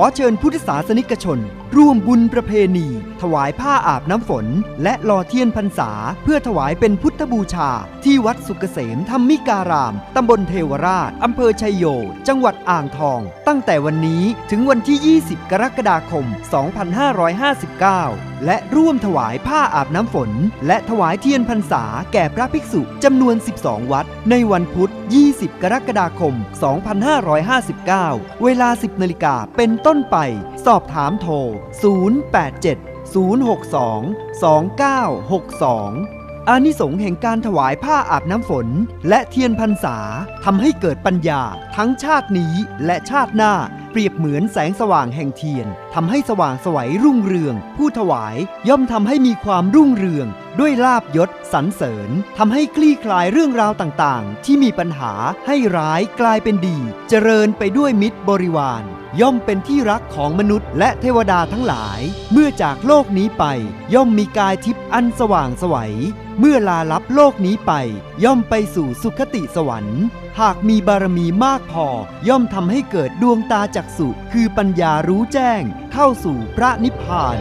อเชิญพุทธศาสนิกชน ร่วมบุญประเพณี ถวายผ้าอาบน้ำฝน และหล่อเทียนพรรษา เพื่อถวายเป็นพุทธบูชา ที่วัดสุกเกษมธรรมิการาม ตำบลเทวราช อำเภอชัยโย จังหวัดอ่างทอง ตั้งแต่วันนี้ถึงวันที่ 20 กรกฎาคม 2559 และร่วมถวายผ้าอาบน้ำฝน และถวายเทียนพรรษา แก่พระภิกษุจำนวน 12 วัด ในวันพุธ 20 กรกฎาคม 2559 เวลา 10นาฬิกาเป็นต้นไป สอบถามโทร087 062 2962 อานิสงส์แห่งการถวายผ้าอาบน้ำฝน และเทียนพรรษาทำให้เกิดปัญญา ทั้งชาตินี้และชาติหน้า เปรียบเหมือนแสงสว่างแห่งเทียนทำให้สว่างสวัยรุ่งเรือง ผู้ถวายย่อมทำให้มีความรุ่งเรือง ด้วยลาบยศสรรเสริญทำให้คลี่คลายเรื่องราวต่างๆ ที่มีปัญหาให้ร้ายกลายเป็นดี เจริญไปด้วยมิตรบริวาร ย่อมเป็นที่รักของมนุษย์และเทวดาทั้งหลาย เมื่อจากโลกนี้ไป ย่อมมีกายทิพย์อันสว่างสวัย เมื่อลาลับโลกนี้ไป ย่อมไปสู่สุคติสวรรค์ หากมีบารมีมากพอ ย่อมทำให้เกิดดวงตาจักษุคือปัญญารู้แจ้ง เข้าสู่พระนิพพาน